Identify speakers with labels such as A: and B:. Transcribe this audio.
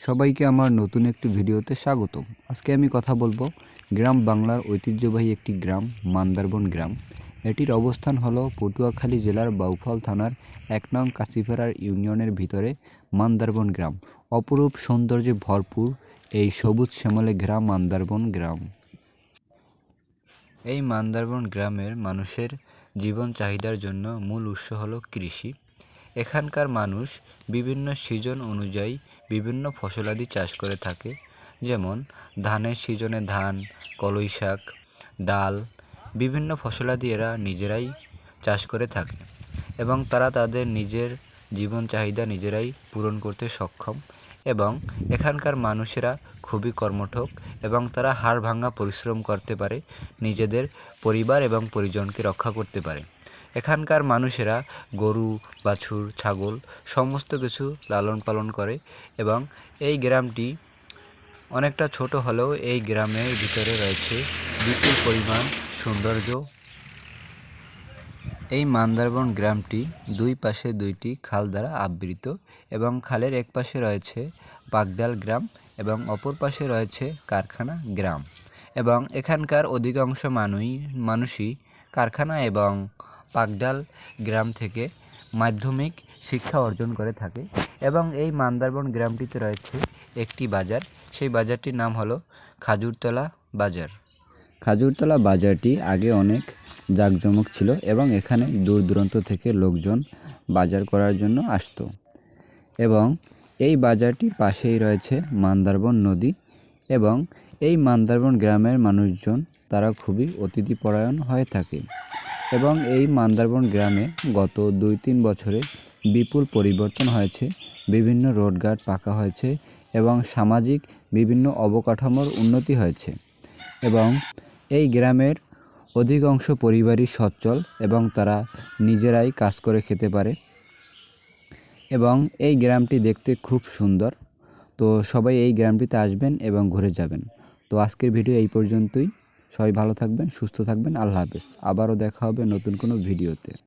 A: সবাইকে আমার নতুন একটি ভিডিওতে স্বাগতম। আজকে আমি কথা বলব গ্রাম বাংলার ঐতিহ্যবাহী একটি গ্রাম, মান্দারবন গ্রাম। এটির অবস্থান হলো পটুয়াখালী জেলার বাউফল থানার এক নং কাশিপাড়ার ইউনিয়নের ভিতরে মান্দারবন গ্রাম। অপরূপ সৌন্দর্যে ভরপুর এই সবুজ শ্যামলে গ্রাম মান্দারবন গ্রাম। এই মান্দারবন গ্রামের মানুষের জীবন চাহিদার জন্য মূল উৎস হলো কৃষি। এখানকার মানুষ বিভিন্ন সিজন অনুযায়ী বিভিন্ন ফসলাদি চাষ করে থাকে, যেমন ধানের সিজনে ধান, কলই শাক, ডাল, বিভিন্ন ফসলাদি এরা নিজেরাই চাষ করে থাকে এবং তারা তাদের নিজের জীবন চাহিদা নিজেরাই পূরণ করতে সক্ষম এবং এখানকার মানুষেরা খুবই কর্মঠক এবং তারা হাড় ভাঙা পরিশ্রম করতে পারে, নিজেদের পরিবার এবং পরিজনকে রক্ষা করতে পারে। এখানকার মানুষেরা গরু, বাছুর, ছাগল সমস্ত কিছু লালন পালন করে এবং এই গ্রামটি অনেকটা ছোট হলেও এই গ্রামের ভিতরে রয়েছে বিপুল পরিমাণ সৌন্দর্য। এই মান্দারবন গ্রামটি দুই পাশে দুইটি খাল দ্বারা আবৃত এবং খালের এক পাশে রয়েছে পাকডাল গ্রাম এবং অপর পাশে রয়েছে কারখানা গ্রাম এবং এখানকার অধিকাংশ মানুষই মানুষই কারখানা এবং পাকডাল গ্রাম থেকে মাধ্যমিক শিক্ষা অর্জন করে থাকে এবং এই মান্দারবন গ্রামটিতে রয়েছে একটি বাজার। সেই বাজারটির নাম হলো খাজুরতলা বাজার। খাজুরতলা বাজারটি আগে অনেক জাঁকজমক ছিল এবং এখানে দূর দূরান্ত থেকে লোকজন বাজার করার জন্য আসতো। এবং এই বাজারটির পাশেই রয়েছে মান্দারবন নদী এবং এই মান্দারবন গ্রামের মানুষজন তারা খুবই অতিথিপরায়ণ হয়ে থাকে। এবং এই মান্দারবন গ্রামে গত দুই তিন বছরে বিপুল পরিবর্তন হয়েছে, বিভিন্ন রোডঘাট পাকা হয়েছে এবং সামাজিক বিভিন্ন অবকাঠামোর উন্নতি হয়েছে এবং এই গ্রামের অধিকাংশ পরিবারই সচ্ছল এবং তারা নিজেরাই কাজ করে খেতে পারে এবং এই গ্রামটি দেখতে খুব সুন্দর। তো সবাই এই গ্রামটিতে আসবেন এবং ঘুরে যাবেন। তো আজকের ভিডিও এই পর্যন্তই। সবাই ভালো থাকবেন সুস্থ থাকবেন আল্লাহ হাফেজ। আবারও দেখা হবে নতুন কোনো ভিডিওতে।